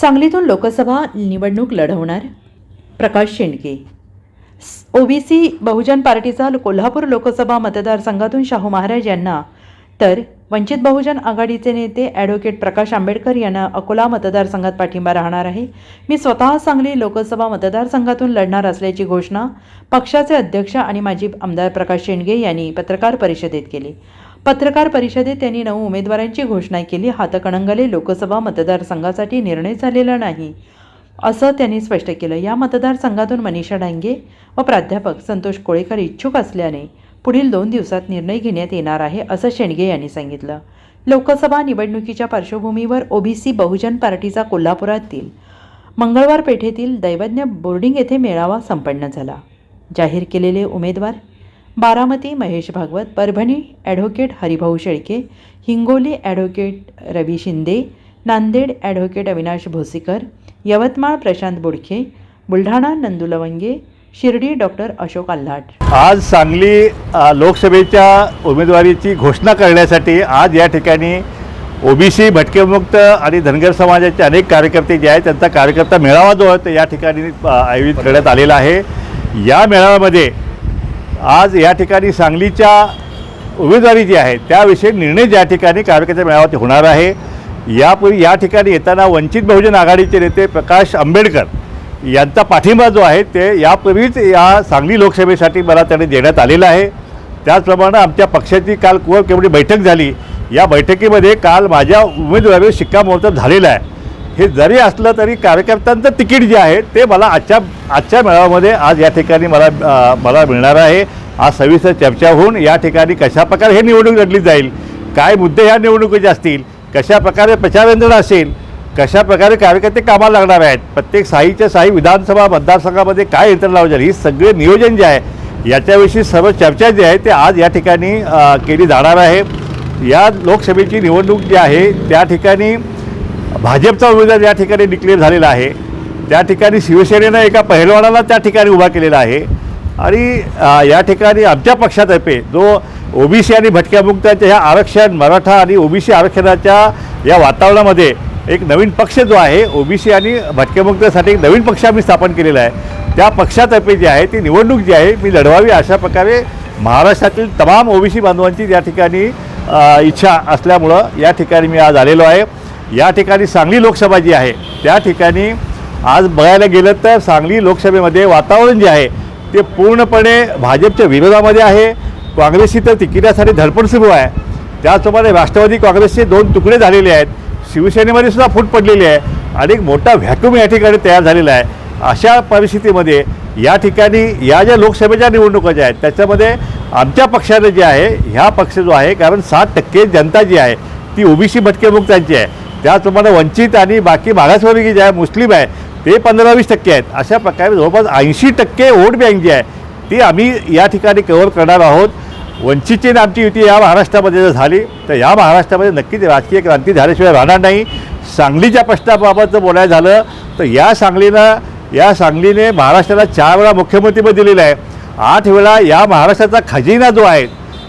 सांगलीतून लोकसभा निवडणूक लढवणार प्रकाश शेंडके ओबीसी बहुजन पार्टीचा कोल्हापूर लोकसभा मतदारसंघातून शाहू महाराज यांना तर वंचित बहुजन आघाडीचे नेते ॲडव्होकेट प्रकाश आंबेडकर यांना अकोला मतदारसंघात पाठिंबा राहणार आहे. मी स्वतः सांगली लोकसभा मतदारसंघातून लढणार असल्याची घोषणा पक्षाचे अध्यक्ष आणि माजी आमदार प्रकाश शेंडगे यांनी पत्रकार परिषदेत केली. पत्रकार परिषदेत त्यांनी नऊ उमेदवारांची घोषणा केली. हातकणंगले लोकसभा मतदारसंघासाठी निर्णय झालेला नाही असं त्यांनी स्पष्ट केलं. या मतदारसंघातून मनीषा डांगे व प्राध्यापक संतोष कोळेकर इच्छुक असल्याने पुढील दोन दिवसात निर्णय घेण्यात येणार आहे असं शेंडगे यांनी सांगितलं. लोकसभा निवडणुकीच्या पार्श्वभूमीवर ओबीसी बहुजन पार्टीचा कोल्हापुरातील मंगळवार पेठेतील दैवज्ञ बोर्डिंग येथे मेळावा संपन्न झाला. जाहीर केलेले उमेदवार Baramati Mahesh Bhagwat Parbhani advocate Haribhau Shelke Hingoli advocate Ravi Shinde Nanded advocate Avinash Bhosikar Yavatmal Prashant Budkhe Buldhana Nandu Lavange Shirdi doctor Ashok Alhat. आज सांगली लोकसभेच्या उमेदवारीची घोषणा करण्यासाठी आज या ठिकाणी ओबीसी भटकेमुक्त आणि धनगर समाजाचे अनेक कार्यकर्ते जे आहेत त्यांचा कार्यकर्ता मेळावा जो आहे तो या ठिकाणी आयोजित करण्यात आलेला आहे. या मेळाव्यामध्ये आज या ठिकाणी सांगलीच्या उमेदवारी जी आहे त्याविषयी निर्णय ज्या ठिकाणी कार्यकर्त्या मेळाव्यात होणार आहे यापूर्वी या ठिकाणी येताना वंचित बहुजन आघाडीचे नेते प्रकाश आंबेडकर यांचा पाठिंबा जो आहे ते यापूर्वीच या सांगली लोकसभेसाठी मला त्याने देण्यात आलेला आहे. त्याचप्रमाणे आमच्या पक्षाची काल कोर केवढी बैठक झाली या बैठकीमध्ये काल माझ्या उमेदवारीवर शिक्कामोर्तब झालेलं आहे. हे जरी असलं तरी कार्यकर्त्यांचं तिकीट जे आहे ते मला आजच्या आजच्या मेळाव्यामध्ये आज या ठिकाणी मला मला मिळणार आहे. आज सविस्तर चर्चा होऊन या ठिकाणी कशाप्रकारे हे निवडणूक लढली जाईल काय मुद्दे ह्या निवडणुकीचे असतील कशा प्रकारे प्रचारयंत्रणा असेल कशा प्रकारे कार्यकर्ते कामाला लागणार आहेत? प्रत्येक साईच्या साई विधानसभा मतदारसंघामध्ये काय यंत्रणा लावली जाईल ही सगळे नियोजन जे आहे याच्याविषयी सर्व चर्चा जी आहे ते आज या ठिकाणी केली जाणार आहे. या लोकसभेची निवडणूक जी आहे त्या ठिकाणी भाजपचा उमेदवार या ठिकाणी डिक्लेअर झालेला आहे. त्या ठिकाणी शिवसेनेनं एका पहिलवानाला त्या ठिकाणी उभा केलेला आहे. आणि या ठिकाणी आमच्या पक्षातर्फे जो ओबीसी आणि भटक्यामुक्तांच्या ह्या आरक्षण मराठा आणि ओबीसी आरक्षणाच्या या वातावरणामध्ये एक नवीन पक्ष जो आहे ओबीसी आणि भटक्यामुक्तासाठी एक नवीन पक्ष आम्ही स्थापन केलेला आहे. त्या पक्षातर्फे जी आहे ती निवडणूक जी आहे मी लढवावी अशा प्रकारे महाराष्ट्रातील तमाम ओबीसी बांधवांची या ठिकाणी इच्छा असल्यामुळं या ठिकाणी मी आज आलेलो आहे. या ठिकाणी सांगली लोकसभा जी आहे त्या ठिकाणी आज बघायला गेलं तर सांगली लोकसभेमध्ये वातावरण जे आहे ते पूर्णपणे भाजपच्या विरोधामध्ये आहे. काँग्रेसची तर तिकिटासाठी धडपड सुरू आहे. त्याचप्रमाणे राष्ट्रवादी काँग्रेसचे दोन तुकडे झालेले आहेत. शिवसेनेमध्ये सुद्धा फूट पडलेली आहे. आणि एक मोठा व्हॅक्यूम या ठिकाणी तयार झालेला आहे. अशा परिस्थितीमध्ये या ठिकाणी या ज्या लोकसभेच्या निवडणुका ज्या आहेत त्याच्यामध्ये आमच्या पक्षानं जे आहे ह्या पक्ष जो आहे कारण साठ टक्के जनता जी आहे ती ओबीसी भटकेमुक्तांची आहे. त्याचप्रमाणे वंचित आणि बाकी मागासवर्गीय जे आहे मुस्लिम आहे ते पंधरा वीस टक्के आहेत. अशा प्रकारे जवळपास ऐंशी टक्के वोट बँक जी आहे ती आम्ही या ठिकाणी कव्हर करणार आहोत. वंचितची आमची युती या महाराष्ट्रामध्ये जर झाली तर या महाराष्ट्रामध्ये नक्कीच राजकीय क्रांती झाल्याशिवाय राहणार नाही. सांगलीच्या प्रश्नाबाबत जर बोलायचं झालं तर या सांगलीनं या सांगलीने महाराष्ट्राला चार वेळा मुख्यमंत्रीपद दिलेलं आहे. आठ वेळा या महाराष्ट्राचा खजिना जो आहे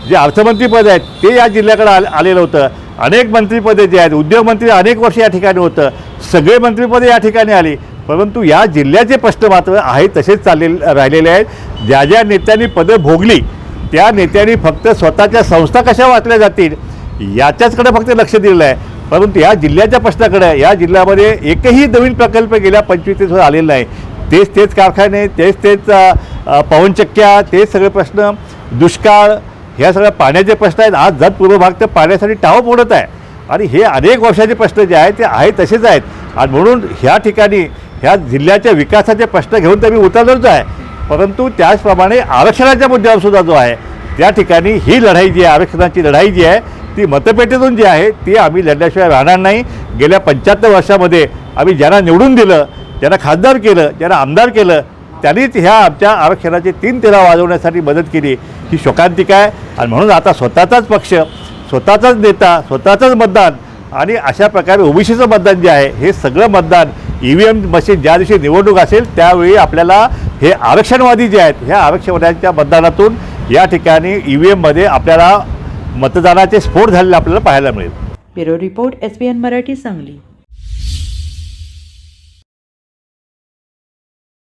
जे अर्थमंत्रीपद आहेत ते या जिल्ह्याकडे आले आलेलं होतं. अनेक मंत्रिपदे जे आहेत उद्योगमंत्री अनेक वर्ष या ठिकाणी होतं. सगळे मंत्रिपदे या ठिकाणी आली. परंतु या जिल्ह्याचे प्रश्न मात्र आहे तसेच चालले राहिलेले आहेत. ज्या ज्या नेत्यांनी पदं भोगली त्या नेत्यांनी फक्त स्वतःच्या संस्था कशा वाचल्या जातील याच्याचकडे फक्त लक्ष दिलेलं आहे. परंतु या जिल्ह्याच्या प्रश्नाकडे या जिल्ह्यामध्ये एकही नवीन प्रकल्प गेल्या पंचवीस तीस वर्ष आलेला नाही. तेच तेच कारखाने तेच तेच पवनचक्क्या तेच सगळे प्रश्न दुष्काळ ह्या सगळ्या पाण्याचे प्रश्न आहेत. आज जत पूर्व भाग तर पाण्यासाठी टाव उडत आहे. आणि हे अनेक वर्षाचे प्रश्न जे आहेत ते आहेत तसेच आहेत. आणि म्हणून ह्या ठिकाणी ह्या जिल्ह्याच्या विकासाचे प्रश्न घेऊन तर मी उतरलोच आहे. परंतु त्याचप्रमाणे आरक्षणाच्या मुद्द्यावर सुद्धा जो आहे त्या ठिकाणी ही लढाई जी आहे आरक्षणाची लढाई जी आहे ती मतपेटीतून जी आहे ती आम्ही लढल्याशिवाय राहणार नाही. गेल्या पंच्याहत्तर वर्षामध्ये आम्ही ज्यांना निवडून दिलं ज्यांना खासदार केलं ज्यांना आमदार केलं त्यांनीच ह्या आमच्या आरक्षणाचे तीन तेरा वाजवण्यासाठी मदत केली. ही शोकांतिका आहे. आणि म्हणून आता स्वतःचाच पक्ष स्वतःचाच नेता स्वतःचंच मतदान आणि अशा प्रकारे ओबीसीचं मतदान जे आहे हे सगळं मतदान ई व्ही एम मशीन ज्या दिवशी निवडणूक असेल त्यावेळी आपल्याला हे आरक्षणवादी जे आहेत ह्या आरक्षणवाद्यांच्या मतदानातून या ठिकाणी ई व्ही एममध्ये आपल्याला मतदानाचे स्फोट झालेले आपल्याला पाहायला मिळेल. Bureau report S B N Marathi Sangli.